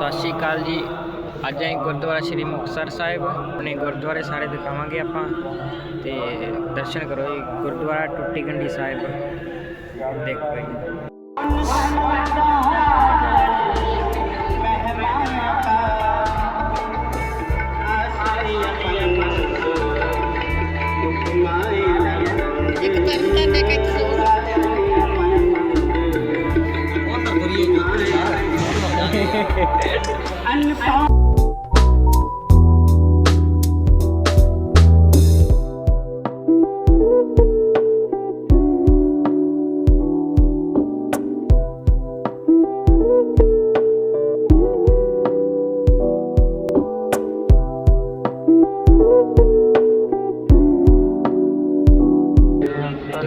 ਸਤਿ ਸ਼੍ਰੀ ਅਕਾਲ ਜੀ। ਅੱਜ ਅਸੀਂ ਗੁਰਦੁਆਰਾ ਸ਼੍ਰੀ ਮੁਕਤਸਰ ਸਾਹਿਬ ਆਪਣੇ ਗੁਰਦੁਆਰੇ ਸਾਰੇ ਦਿਖਾਵਾਂਗੇ ਆਪਾਂ ਤੇ ਦਰਸ਼ਨ ਕਰੋ ਜੀ, ਗੁਰਦੁਆਰਾ ਟੁੱਟੀ ਗੰਢੀ ਸਾਹਿਬ। ਦੇਖੋ ਜੀ।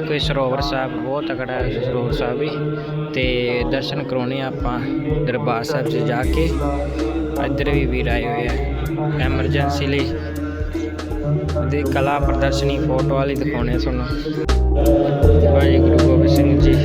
ਕੋਈ ਸਰੋਵਰ ਸਾਹਿਬ ਬਹੁਤ ਤਕੜਾ ਹੈ, ਸਰੋਵਰ ਸਾਹਿਬ ਵੀ। ਤੇ ਦਰਸ਼ਨ ਕਰਾਉਣੇ ਆ ਆਪਾਂ ਦਰਬਾਰ ਸਾਹਿਬ 'ਚ ਜਾ ਕੇ। ਇੱਧਰ ਵੀ ਵੀਰ ਆਏ ਹੋਏ ਆ। ਐਮਰਜੈਂਸੀ ਲਈ। ਦੇ ਕਲਾ ਪ੍ਰਦਰਸ਼ਨੀ ਫੋਟੋ ਵਾਲੀ ਦਿਖਾਉਣੇ ਤੁਹਾਨੂੰ। ਵਾਹਿਗੁਰੂ ਗੋਬਿੰਦ ਸਿੰਘ ਜੀ।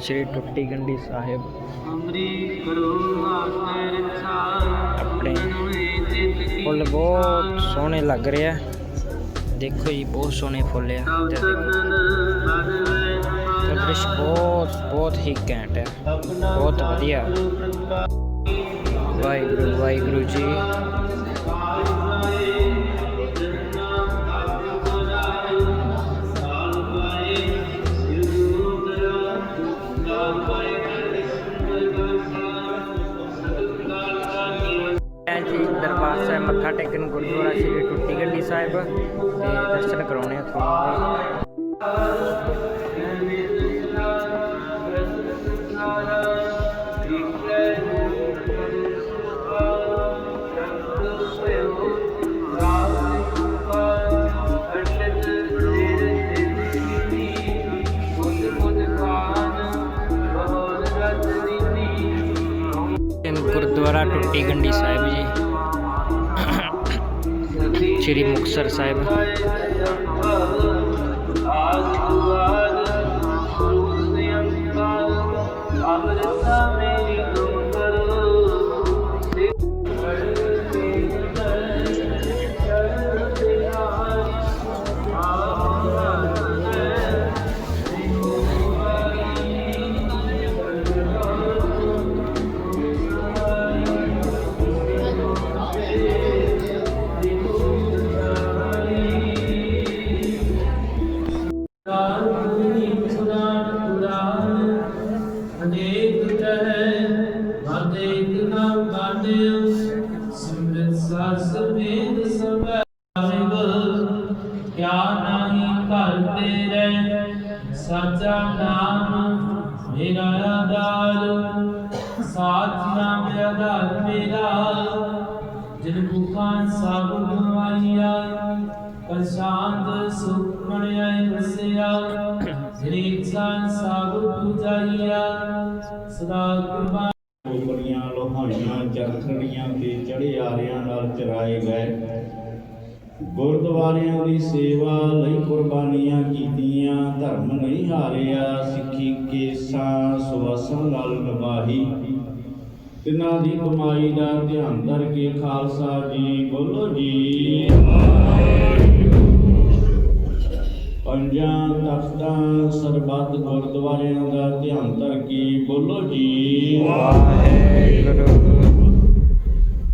ਸ਼੍ਰੀ ਟੁੱਟੀ ਗੰਢੀ ਸਾਹਿਬ। ਆਪਣੇ ਫੁੱਲ ਬਹੁਤ ਸੋਹਣੇ ਲੱਗ ਰਿਹਾ ਦੇਖੋ ਜੀ, ਬਹੁਤ ਸੋਹਣੇ ਫੁੱਲ ਆ। ਤੇ ਦ੍ਰਿਸ਼ ਬਹੁਤ ਬਹੁਤ ਹੀ ਘੈਂਟ ਹੈ ਬਹੁਤ ਵਧੀਆ। ਵਾਹਿਗੁਰੂ ਵਾਹਿਗੁਰੂ ਜੀ। ਸਾਹਿਬ, ਮੱਥਾ ਟੇਕਣ ਗੁਰਦੁਆਰਾ ਸ਼੍ਰੀ ਟੁੱਟੀ ਗੰਢੀ ਸਾਹਿਬ ਤੇ ਦਰਸ਼ਨ ਕਰਾਉਣੇ ਆ ਗੁਰਦੁਆਰਾ ਟੁੱਟੀ ਗੰਡੀ ਸਾਹਿਬ ਜੀ। ਸ੍ਰੀ ਮੁਕਤਸਰ ਸਾਹਿਬ। Sunday. ਉਪਰੀਆਂ ਚਰਖੜੀਆਂ ਤੇ ਚੜੇ ਆਰਿਆਂ ਨਾਲ ਚਰਾਏ ਗਏ। ਗੁਰਦੁਆਰਿਆਂ ਦੀ ਸੇਵਾ ਲਈ ਕੁਰਬਾਨੀਆਂ ਕੀਤੀਆਂ, ਧਰਮ ਨਹੀਂ ਹਾਰਿਆ, ਸਿੱਖੀ ਕੇਸਾਂ ਸੁਵਾਸਾਂ ਨਾਲ ਨਿਭਾਈ ਤਿਨਾਂ ਦੀ ਕਮਾਈ ਦਾ ਧਿਆਨ ਧਰ ਕੇ ਖਾਲਸਾ ਜੀ ਬੋਲੋ ਜੀ ਪੰਜਾਂ ਤਖਤਾਂ ਸਰਬੱਤ ਗੁਰਦੁਆਰਿਆਂ ਦਾ ਧਿਆਨ ਧਰ ਕੇ ਬੋਲੋ ਜੀ।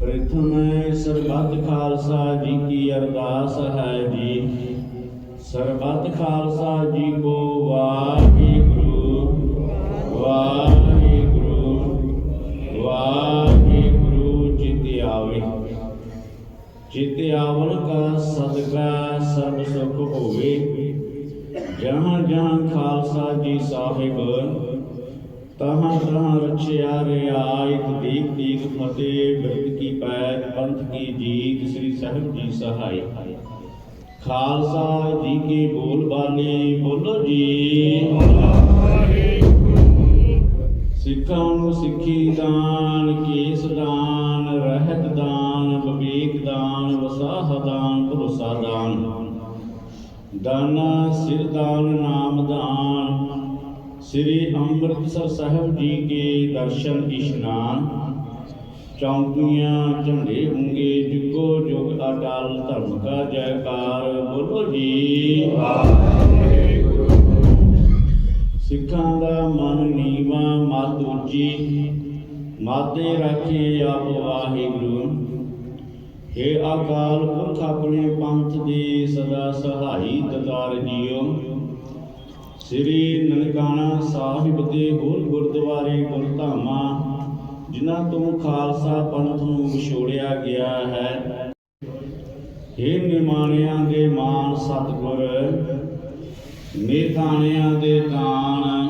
ਪ੍ਰਥਮ ਸਰਬੱਤ ਖਾਲਸਾ ਜੀ ਕੀ ਅਰਦਾਸ ਹੈ ਜੀ। ਸਰਬੱਤ ਖਾਲਸਾ ਜੀ ਕੋ ਵਾਹਿਗੁਰੂ ਵਾਹਿਗੁਰੂ ਵਾਹਿਗੁਰੂ ਚਿਤ ਆਵੇ। ਚਿਤ ਆਵਨ ਕਾ ਸਦਕਾ ਸਭ ਸੁਖ ਹੋਵੇ। ਜਹਾਂ ਜਹਾਂ ਖਾਲਸਾ ਜੀ ਸਾਹਿਬ, ਤਹਾਂ ਤਹਾਂ ਰਚਿਆ ਰਿਆਇਤ ਦੀਪ ਦੀਪ ਫਤਿਹ ਬਿਰਤ ਕੀ ਪੈਤ ਪੰਥ ਕੀ ਜੀਤ, ਸ੍ਰੀ ਸਾਹਿਬ ਜੀ ਸਹਾਈ। ਖਾਲਸਾ ਜੀ ਕੀ ਬੋਲ ਬਾਣੀ ਬੋਲੋ ਜੀ। ਸਿੱਖਾਂ ਨੂੰ ਸਿੱਖੀ ਦਾਨ, ਕੇਸ ਦਾਨ, ਰਹਿਤ ਦਾਨ, ਵਿਵੇਕ ਦਾਨ, ਵਸਾਹ ਦਾਨ, ਭਰੋਸਾ ਦਾਨ। ਦਾਨਾ ਸਿਰ ਦਾਨ ਨਾਮ ਦਾਨ। ਸ੍ਰੀ ਅੰਮ੍ਰਿਤਸਰ ਸਾਹਿਬ ਜੀ ਕੇ ਦਰਸ਼ਨ ਇਸ਼ਨਾਨ। ਚੌਂਕੀਆਂ ਝੰਡੇ ਹੁੰਗੇ, ਜੁਗੋ ਜੁਗ ਅਕਾਲ ਧਰਮ ਕਾ ਜੈਕਾਰ। ਬੋਲੋ ਜੀ। ਸਿੱਖਾਂ ਦਾ ਮਨ ਨੀਵਾ, ਮਤ ਉੱਚੀ। ਮਾਤੇ ਰੱਖੇ ਆਪ ਵਾਹਿਗੁਰੂ। हे ਅਕਾਲ ਪੁਰਖ ਆਪਣੇ ਪੰਥ ਦੀ ਸਦਾ ਸਹਾਈ ਦਤਾਰ ਜੀਓ। ਸ੍ਰੀ ਨਨਕਾਣਾ ਸਾਹਿਬ ਦੇ ਹੋਰ ਗੁਰਦੁਆਰੇ ਗੁਰਧਾਮਾਂ, ਜਿਨ੍ਹਾਂ ਤੋਂ ਖਾਲਸਾ ਪੰਥ ਨੂੰ ਵਿਛੋੜਿਆ ਗਿਆ ਹੈ। हे ਨਿਮਾਣਿਆਂ ਦੇ ਮਾਨ ਸਤਿਗੁਰ ਨਿਤਾਣਿਆਂ ਦੇ ਦਾਨ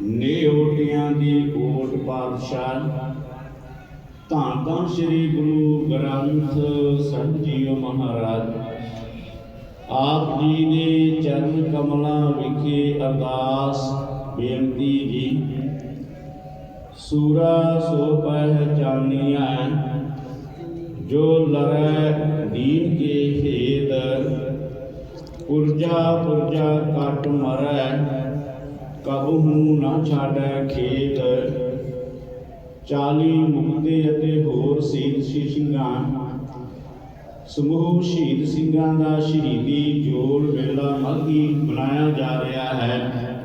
ਨਿਓਟਿਆਂ ਦੀ ਓਟ ਪਾਤਸ਼ਾਹ ਧੰਨ ਧੰਨ ਸ੍ਰੀ ਗੁਰੂ ਗ੍ਰੰਥ ਸਾਹਿਬ ਜੀਓ ਮਹਾਰਾਜ। ਆਪ ਜੀ ਦੇ ਚਰਨ ਕਮਲਾਂ ਵਿਖੇ ਅਰਦਾਸ, ਬੇਨਤੀ ਜੀ। ਸੂਰਾ ਸੋ ਪਹਿਚਾਨੀਆ ਜੋ ਲਰੈ ਦੀਨ ਕੇ ਹੇਤ, ਪੁਰਜਾ ਪੁਰਜਾ ਕਟ ਮਰੈ, ਕਬਹੂ ਨਾ ਛਾੜੈ ਖੇਤ। ਚਾਲੀ ਮੁਕਤੇ ਅਤੇ ਹੋਰ ਸੀਤ ਸਿੰਘਾਂ। ਸਮੂਹ ਸ਼ਹੀਦ ਸਿੰਘਾਂ ਦਾ ਸ਼ਹੀਦੀ ਜੋੜ ਮੇਲਾ ਮਾਘੀ ਮਨਾਇਆ ਜਾ ਰਿਹਾ ਹੈ।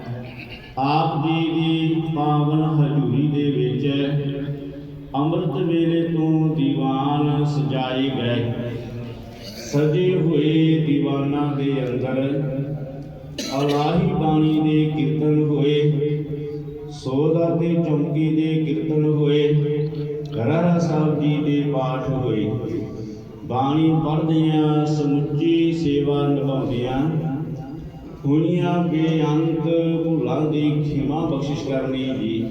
ਆਪ ਜੀ ਦੀ ਪਾਵਨ ਹਜ਼ੂਰੀ ਦੇ ਵਿੱਚ ਅੰਮ੍ਰਿਤ ਵੇਲੇ ਤੋਂ ਦੀਵਾਨ ਸਜਾਏ ਗਏ। ਸਜੇ ਹੋਏ ਦੀਵਾਨਾਂ ਦੇ ਅੰਦਰ ਅਲਾਹੀ ਬਾਣੀ ਦੇ ਕੀਰਤਨ ਹੋਏ। ਸੋਦਾ ਤੇ ਚੌਂਕੀ ਦੇ ਕੀਰਤਨ ਹੋਏ ਰਹਿਰਾ ਸਾਹਿਬ ਜੀ ਦੇ ਪਾਠ ਹੋਏ। ਬਾਣੀ ਪੜ੍ਹਦਿਆਂ ਸਮੁੱਚੀ ਸੇਵਾ ਨਿਭਾਉਂਦਿਆਂ ਹੋਈਆਂ ਬੇਅੰਤ ਭੁੱਲਾਂ ਦੀ ਖਿਮਾ ਬਖਸ਼ਿਸ਼ ਕਰਨੀ ਜੀ।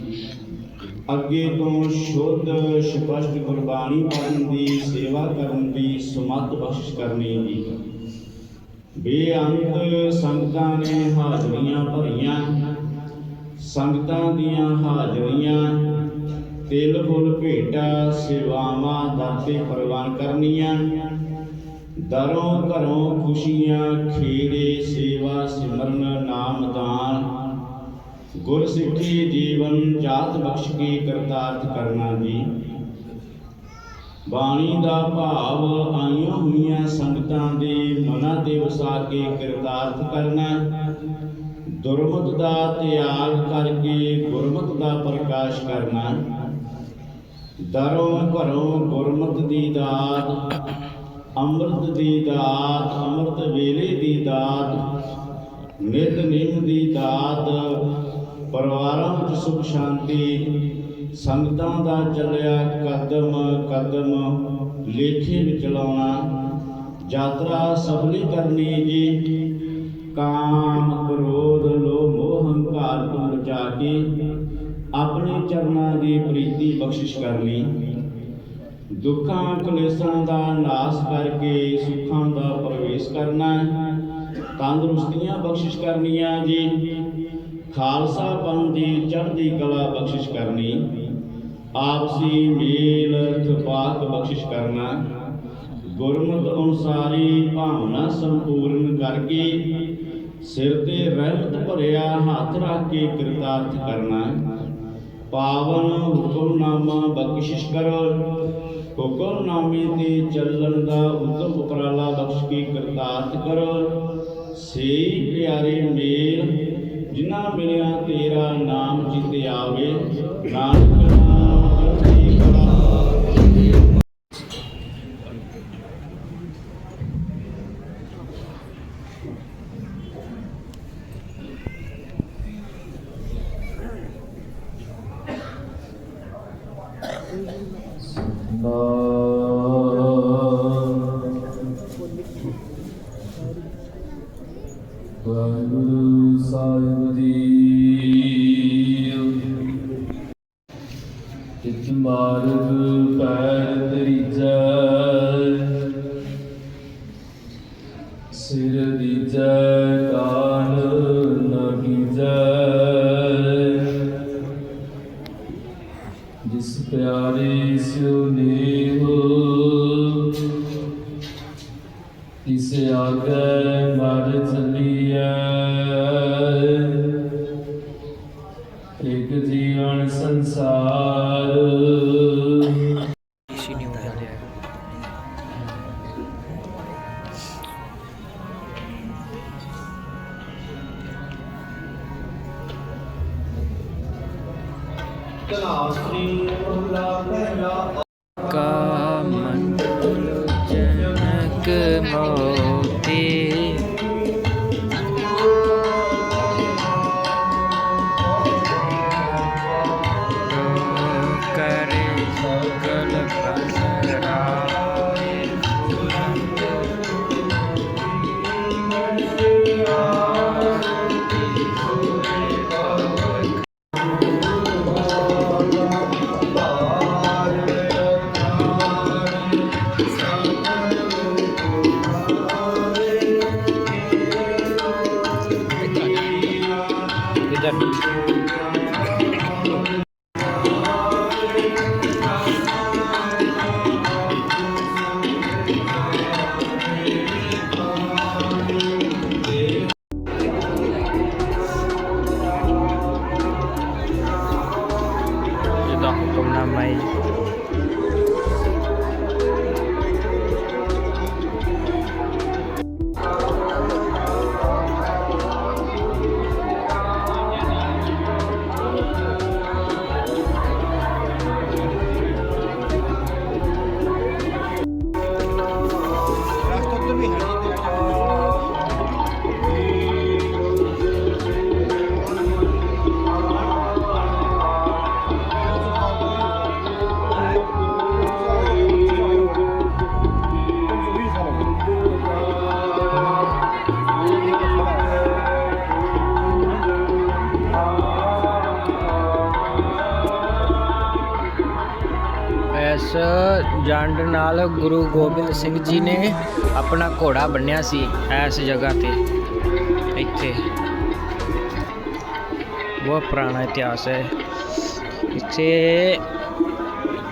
ਅੱਗੇ ਤੋਂ ਸ਼ੁੱਧ, ਸਪਸ਼ਟ ਗੁਰਬਾਣੀ ਪੜ੍ਹਨ ਦੀ ਸੇਵਾ ਕਰਨ ਦੀ ਸਮੱਤ ਬਖਸ਼ਿਸ਼ ਕਰਨੀ ਜੀ। ਬੇਅੰਤ ਸੰਗਤਾਂ ਨੇ ਹਾਜ਼ਰੀਆਂ ਭਰੀਆਂ। ਸੰਗਤਾਂ ਦੀਆਂ ਹਾਜ਼ਰੀਆਂ, ਤਿਲ ਫੁੱਲ ਭੇਟਾ ਸੇਵਾਵਾਂ ਦਾਤੇ ਪ੍ਰਵਾਨ ਕਰਨੀਆਂ। ਦਰੋਂ ਘਰੋਂ ਖੁਸ਼ੀਆਂ ਖੇੜੇ ਸੇਵਾ, ਸਿਮਰਨ, ਨਾਮ ਦਾਨ। ਗੁਰ ਸਿੱਖੀ ਜੀਵਨ, ਜਾਤ ਬਖਸ਼ ਕੇ ਕਰਤਾਰਥ ਕਰਨਾ ਜੀ। ਬਾਣੀ ਦਾ ਭਾਵ ਆਈਆਂ ਹੋਈਆਂ ਸੰਗਤਾਂ ਦੇ ਮਨਾਂ ਤੇ ਵਸਾ ਕੇ ਕਿਰਤਾਰਥ ਕਰਨਾ। ਦੁਰਮਤ ਦਾ ਤਿਆਗ ਕਰਕੇ ਗੁਰਮਤ ਦਾ ਪ੍ਰਕਾਸ਼ ਕਰਨਾ। ਦਰੋਂ ਘਰੋਂ ਗੁਰਮਤ ਦੀ ਦਾਤ, ਅੰਮ੍ਰਿਤ ਦੀ ਦਾਤ, ਅੰਮ੍ਰਿਤ ਵੇਲੇ ਦੀ ਦਾਤ, ਨਿਤ ਨਿਮ ਦੀ ਦਾਤ, ਪਰਿਵਾਰਾਂ ਵਿੱਚ ਸੁਖ ਸ਼ਾਂਤੀ, ਸੰਗਤਾਂ ਦਾ ਚੱਲਿਆ ਕਦਮ ਕਦਮ ਲੇਖੇ ਵਿੱਚ ਲਾਉਣਾ। ਯਾਤਰਾ ਸਫਲੀ ਕਰਨੀ ਜੀ। ਕਾਮ ਕ੍ਰੋਧ ਲੋਭ ਮੋਹ ਹੰਕਾਰ ਤੋਂ ਬਚਾ ਕੇ ਆਪਣੇ ਚਰਨਾਂ ਦੀ ਪ੍ਰੀਤੀ ਬਖਸ਼ਿਸ਼ ਕਰਨੀ ਦੁੱਖਾਂ ਕਲੇਸ਼ਾਂ ਦਾ ਨਾਸ ਕਰਕੇ ਸੁੱਖਾਂ ਦਾ ਪ੍ਰਵੇਸ਼ ਕਰਨਾ ਤੰਦਰੁਸਤੀਆਂ ਬਖਸ਼ਿਸ਼ ਕਰਨੀਆਂ ਜੀ। ਖਾਲਸਾ ਪੰਥ ਦੀ ਚੜ੍ਹਦੀ ਕਲਾ ਬਖਸ਼ਿਸ਼ ਕਰਨੀ। ਆਪਸੀ ਮੇਲ ਇਤਫਾਕ ਬਖਸ਼ਿਸ਼ ਕਰਨਾ। ਗੁਰਮਤਿ ਅਨੁਸਾਰੀ ਭਾਵਨਾ ਸੰਪੂਰਨ ਕਰਕੇ ਸਿਰ ਤੇ ਰਹਿਮਤ ਭਰਿਆ ਹੱਥ ਰੱਖ ਕੇ ਕਿਰਤਾਰਥ ਕਰਨਾ ਪਾਵਨ ਹੁਕਮਨਾਮਾ ਬਖਸ਼ਿਸ਼ ਕਰੋ। ਹੁਕਮਨਾਮੇ ਤੇ ਚੱਲਣ ਦਾ ਉਤਮ ਉਪਰਾਲਾ ਬਖਸ਼ ਕੇ ਕਰਤਾਰਥ ਕਰੋ। ਸਹੀ ਪਿਆਰੇ ਮੇਲ, ਜਿਨ੍ਹਾਂ ਮਿਲਿਆ ਤੇਰਾ ਨਾਮ ਚਿਤੇ ਆਵੇ। ਨਾਨਕ ਜਿਸ ਪਿਆਰੇ ਸਿਉ ਨੇਹੋ ਤਿਸ ਆਗੇ ਮਰ ਚਲੀਐ। ਇਸ ਜੰਡ ਨਾਲ ਗੁਰੂ ਗੋਬਿੰਦ ਸਿੰਘ ਜੀ ਨੇ ਆਪਣਾ ਘੋੜਾ ਬੰਨਿਆ ਸੀ ਇਸ ਜਗ੍ਹਾ ਤੇ। ਇੱਥੇ। ਬਹੁਤ ਪੁਰਾਣਾ ਇਤਿਹਾਸ ਹੈ। ਇੱਥੇ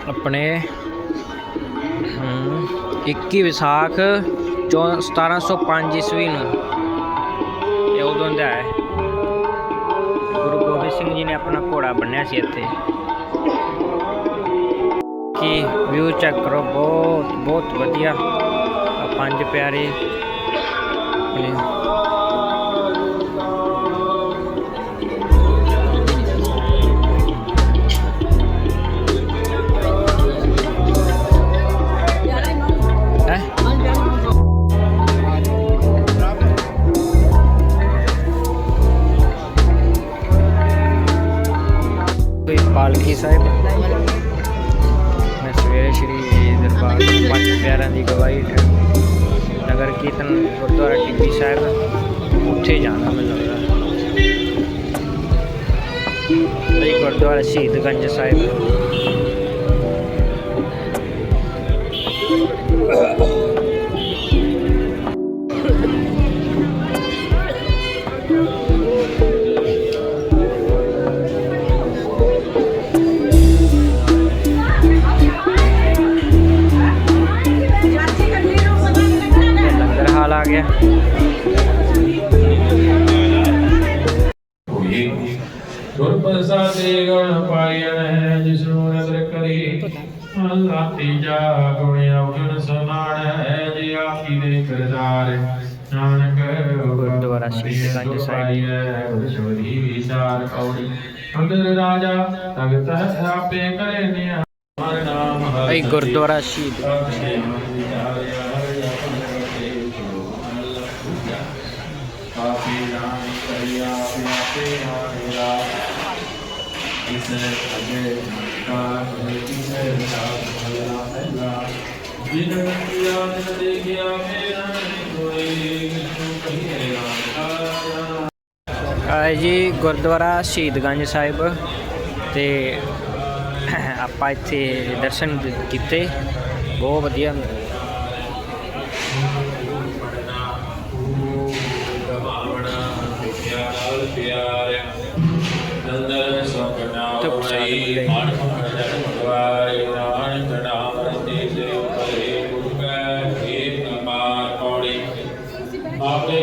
ਆਪਣੇ ਹਮ, 21 ਵਿਸਾਖ ਚੌ- 1705 ਈਸਵੀ ਨੂੰ ਇਹ ਉਦੋਂ ਦਾ ਹੈ। ਗੁਰੂ ਗੋਬਿੰਦ ਸਿੰਘ ਜੀ ਨੇ ਆਪਣਾ ਘੋੜਾ ਬੰਨਿਆ ਸੀ ਇੱਥੇ। ਕੀ ਵਿਊ ਚੈੱਕ ਕਰੋ ਬਹੁਤ ਬਹੁਤ ਵਧੀਆ। ਆਹ ਪੰਜ ਪਿਆਰੇ ਇਹ ਹੈ? ਸ਼੍ਰੀ ਪੰਜ ਪਿਆਰਿਆਂ ਦੀ ਗਵਾਹੀ ਨਗਰ ਕੀਰਤਨ ਗੁਰਦੁਆਰਾ ਟਿੱਬੀ ਸਾਹਿਬ ਉੱਥੇ ਜਾਣਾ ਮੈਨੂੰ ਲੱਗਦਾ ਇਹ ਗੁਰਦੁਆਰਾ ਸ਼ਹੀਦਗੰਜ ਸਾਹਿਬ ਗਿਆ। ਗੁਰ ਪ੍ਰਸਾਦੇ ਗਣ ਪਾਇਣ ਜਿਸ ਨੂੰ ਨਦਰ ਕਰੀ। ਲਾਤੀ ਜਾ ਗੁਣ ਔਗਣ ਸਮਾਣ ਹੈ ਜੇ ਆਪੀ ਦੇ ਕਰਤਾਰ। ਨਾਨਕ ਗੁਰਦੁਆਰਾ ਸ਼ਹੀਦਗੰਜ ਸਾਹਿਬ। ਛੋਰੀ ਵਿਚਾਰ ਕੌੜੀ। ਅੰਦਰ ਰਾਜਾ ਤਖਤ ਆਪੇ ਕਰੇ ਨਿਆ। ਹਰ ਨਾਮ ਹਰਿ ਗੁਰਦੁਆਰਾ ਸ਼ਹੀਦ। ਪਿਆਤੇ ਹਾਰਿਆ ਇਸ ਅਗੇ ਕਾਰ ਕਿਸੇ ਰਾਤ ਭਲਾ ਪਹਿਲਾ ਜਿਨ ਕੀਆ ਜਿਨ ਦੇਖਿਆ ਮੇਰਾ ਨਹੀਂ ਆਏ ਜੀ, ਗੁਰਦੁਆਰਾ ਸ਼ਹੀਦਗੰਜ ਸਾਹਿਬ ਤੇ ਆਪਾਂ ਇੱਥੇ ਦਰਸ਼ਨ ਕੀਤੇ, ਬਹੁਤ ਵਧੀਆ ਆਪੇ